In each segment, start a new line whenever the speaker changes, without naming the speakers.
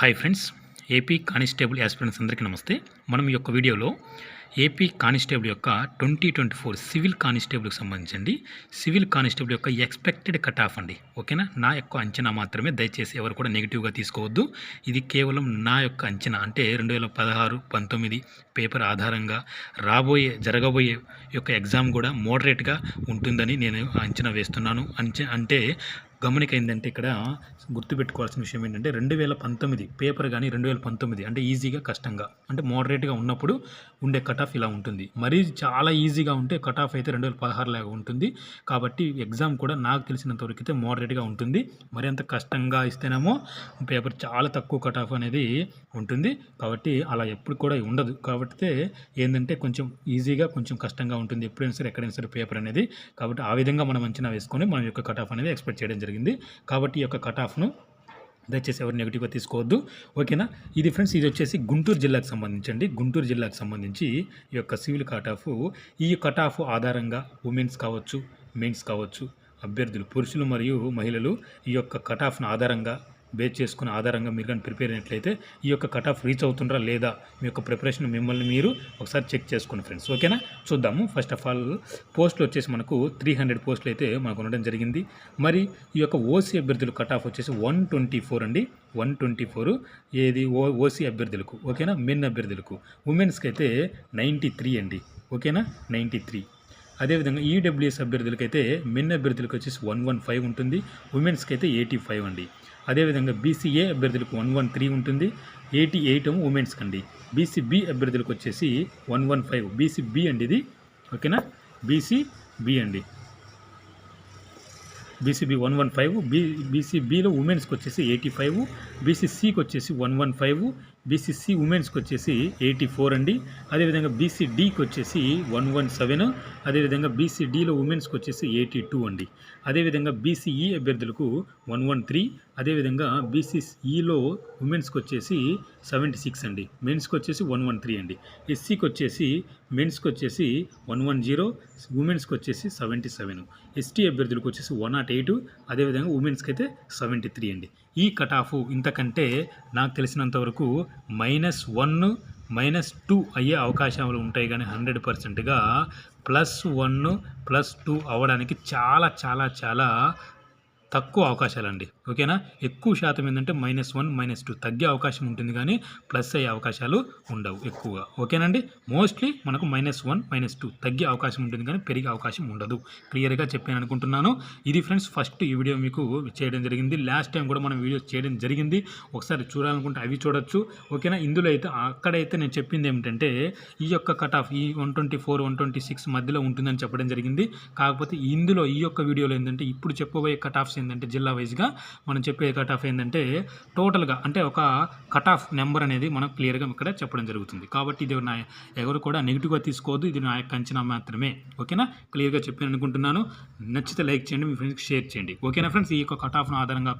Hi friends AP constable aspirants అందరికీ నమస్తే. మనం ఈ యొక్క వీడియోలో ఏపీ కానిస్టేబుల్ యొక్క ట్వంటీ ట్వంటీ ఫోర్ సివిల్ కానిస్టేబుల్కి సంబంధించండి. సివిల్ కానిస్టేబుల్ యొక్క ఎక్స్పెక్టెడ్ కట్ ఆఫ్ అండి ఓకేనా? నా యొక్క అంచనా మాత్రమే దయచేసి ఎవరు కూడా నెగిటివ్గా తీసుకోవద్దు. ఇది కేవలం నా యొక్క అంచనా అంటే రెండు వేల పదహారు పంతొమ్మిది పేపర్ ఆధారంగా రాబోయే జరగబోయే యొక్క ఎగ్జామ్ కూడా మోడరేట్గా ఉంటుందని నేను అంచనా వేస్తున్నాను. అంచ అంటే గమనిక ఏంటంటే ఇక్కడ గుర్తుపెట్టుకోవాల్సిన విషయం ఏంటంటే రెండు వేల పంతొమ్మిది పేపర్ కానీ రెండు వేల పంతొమ్మిది అంటే ఈజీగా కష్టంగా అంటే మోడరేట్గా ఉన్నప్పుడు ఉండే కట్ ఆఫ్ ఇలా ఉంటుంది. మరీ చాలా ఈజీగా ఉంటే కట్ ఆఫ్ అయితే రెండు వేల పదహారు లాగా ఉంటుంది. కాబట్టి ఎగ్జామ్ కూడా నాకు తెలిసినంత వరకు అయితే మోడరేట్గా ఉంటుంది. మరి అంత కష్టంగా ఇస్తేనేమో పేపర్ చాలా తక్కువ కట్ ఆఫ్ అనేది ఉంటుంది. కాబట్టి అలా ఎప్పుడు కూడా ఉండదు. కాబట్టి ఏంటంటే కొంచెం ఈజీగా కొంచెం కష్టంగా ఉంటుంది. ఎప్పుడైనా సరే ఎక్కడైనా సరే పేపర్ అనేది. కాబట్టి ఆ విధంగా మనం అంచనా వేసుకొని మన యొక్క కట్ ఆఫ్ అనేది ఎక్స్పెక్ట్ చేయడం జరిగింది. కాబట్టి ఈ యొక్క కట్ ఆఫ్ను దయచేసి ఎవరు నెగిటివ్గా తీసుకోవద్దు. ఓకేనా? ఇది ఫ్రెండ్స్ ఇది వచ్చేసి గుంటూరు జిల్లాకు సంబంధించండి. గుంటూరు జిల్లాకు సంబంధించి ఈ యొక్క సివిల్ కట్ ఆఫ్ ఈ కట్ ఆఫ్ ఆధారంగా ఉమెన్స్ కావచ్చు మెన్స్ కావచ్చు అభ్యర్థులు పురుషులు మరియు మహిళలు ఈ యొక్క కట్ ఆఫ్ను ఆధారంగా బేస్ చేసుకున్న ఆధారంగా మీరు కానీ ప్రిపేర్ అయినట్లయితే ఈ యొక్క కట్ ఆఫ్ రీచ్ అవుతుండ్రా లేదా మీ యొక్క ప్రిపరేషన్ మిమ్మల్ని మీరు ఒకసారి చెక్ చేసుకోండి ఫ్రెండ్స్. ఓకేనా? చూద్దాము. ఫస్ట్ ఆఫ్ ఆల్ పోస్టులు వచ్చేసి మనకు త్రీ హండ్రెడ్ పోస్టులు అయితే మనకు ఉండడం జరిగింది. మరి ఈ యొక్క ఓసీ అభ్యర్థులు కట్ ఆఫ్ వచ్చేసి వన్ ట్వంటీ ఫోర్ అండి. వన్ ట్వంటీ ఫోర్ ఏది? ఓ ఓసీ అభ్యర్థులకు. ఓకేనా? మెన్ అభ్యర్థులకు. ఉమెన్స్కి అయితే నైంటీ త్రీ అండి. ఓకేనా? నైంటీ త్రీ అదేవిధంగా ఈడబ్ల్యూఎస్ అభ్యర్థులకైతే మెన్ అభ్యర్థులకు వచ్చేసి వన్ వన్ ఫైవ్ ఉంటుంది. ఉమెన్స్కి అయితే ఎయిటీ ఫైవ్ అండి అదేవిధంగా బీసీఏ అభ్యర్థులకు వన్ వన్ త్రీ ఉంటుంది. ఎయిటీ ఎయిట్ ఉమెన్స్కి అండి బీసీబీ అభ్యర్థులకు వచ్చేసి వన్ వన్ ఫైవ్ బీసీబీ అండి ఇది. ఓకేనా బీసీబీ అండి. BCB one one five B బీసీబీలో ఉమెన్స్కి వచ్చేసి ఎయిటీ ఫైవ్ బీసీసీకి వచ్చేసి వన్ వన్ ఫైవ్ బీసీసీ ఉమెన్స్కి వచ్చేసి ఎయిటీ ఫోర్ అండి. అదేవిధంగా బీసీడీకి వచ్చేసి వన్ వన్ సెవెన్ అదేవిధంగా బీసీడీలో ఉమెన్స్కి వచ్చేసి ఎయిటీ టూ అండి. అదేవిధంగా బీసీఈ అభ్యర్థులకు వన్ వన్ త్రీ అదేవిధంగా బీసీఈలో ఉమెన్స్కి వచ్చేసి సెవెంటీ సిక్స్ అండి. మెన్స్కి వచ్చేసి వన్ వన్ త్రీ అండి. ఎస్సీకి వచ్చేసి మెన్స్కి వచ్చేసి వన్ వన్ జీరో ఉమెన్స్కి వచ్చేసి సెవెంటీ సెవెన్ ఎస్టీ అభ్యర్థులకు వచ్చేసి వన్ నాట్ oh ఎయిట్ అదేవిధంగా ఉమెన్స్కి అయితే సెవెంటీ త్రీ అండి. ఈ కట్ ఆఫ్ ఇంతకంటే నాకు తెలిసినంత వరకు మైనస్ వన్ మైనస్ టూ అయ్యే అవకాశాలు ఉంటాయి కానీ హండ్రెడ్ పర్సెంట్గా ప్లస్ వన్ ప్లస్ టూ అవ్వడానికి చాలా చాలా చాలా తక్కువ అవకాశాలండి. ఓకేనా? ఎక్కువ శాతం ఏంటంటే మైనస్ వన్ మైనస్ టూ తగ్గే అవకాశం ఉంటుంది కానీ ప్లస్ అయ్యే అవకాశాలు ఉండవు ఎక్కువగా. ఓకేనండి? మోస్ట్లీ మనకు మైనస్ వన్ మైనస్ టూ తగ్గే అవకాశం ఉంటుంది కానీ పెరిగే అవకాశం ఉండదు. క్లియర్గా చెప్పాను అనుకుంటున్నాను. ఇది ఫ్రెండ్స్ ఫస్ట్ ఈ వీడియో మీకు చేయడం జరిగింది. లాస్ట్ టైం కూడా మనం వీడియో చేయడం జరిగింది. ఒకసారి చూడాలనుకుంటే అవి చూడొచ్చు. ఓకేనా? ఇందులో అయితే అక్కడైతే నేను చెప్పింది ఏమిటంటే ఈ యొక్క కట్ ఆఫ్ ఈ one twenty four one twenty six మధ్యలో ఉంటుందని చెప్పడం జరిగింది. కాకపోతే ఇందులో ఈ యొక్క వీడియోలో ఏంటంటే ఇప్పుడు చెప్పబోయే కట్ ఆఫ్స్ ఏంటంటే జిల్లా వైజ్గా మనం చెప్పే కట్ ఆఫ్ ఏంటంటే టోటల్గా అంటే ఒక కట్ ఆఫ్ నెంబర్ అనేది మనం క్లియర్గా ఇక్కడ చెప్పడం జరుగుతుంది. కాబట్టి ఇది నా ఎవరు కూడా నెగిటివ్గా తీసుకోవద్దు. ఇది నా యొక్క అంచనా మాత్రమే. ఓకేనా? క్లియర్గా చెప్పాను అనుకుంటున్నాను. నచ్చితే లైక్ చేయండి మీ ఫ్రెండ్స్కి షేర్ చేయండి. ఓకేనా ఫ్రెండ్స్? ఈ యొక్క కట్ ఆఫ్ను ఆధారంగా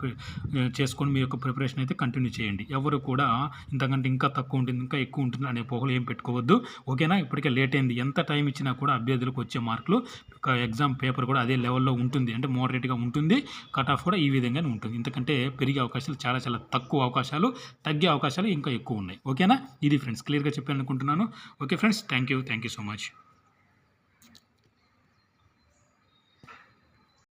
చేసుకొని మీ యొక్క ప్రిపరేషన్ అయితే కంటిన్యూ చేయండి. ఎవరు కూడా ఇంతకంటే ఇంకా తక్కువ ఉంటుంది ఇంకా ఎక్కువ ఉంటుంది అనే పోహలు ఏం పెట్టుకోవద్దు. ఓకేనా? ఇప్పటికే లేట్ అయింది. ఎంత టైం ఇచ్చినా కూడా అభ్యర్థులకు వచ్చే మార్కులు ఎగ్జామ్ పేపర్ కూడా అదే లెవెల్లో ఉంటుంది. అంటే మోడరేట్గా ఉంటుంది. కట్ ఆఫ్ కూడా ఈ విధంగానే ఉంటుంది. ఇంతకంటే పెరిగే అవకాశాలు చాలా చాలా తక్కువ అవకాశాలు తగ్గే అవకాశాలు ఇంకా ఎక్కువ ఉన్నాయి. ఓకేనా? ఇది ఫ్రెండ్స్ క్లియర్గా చెప్పాను అనుకుంటున్నాను okay friends thank you thank you so much.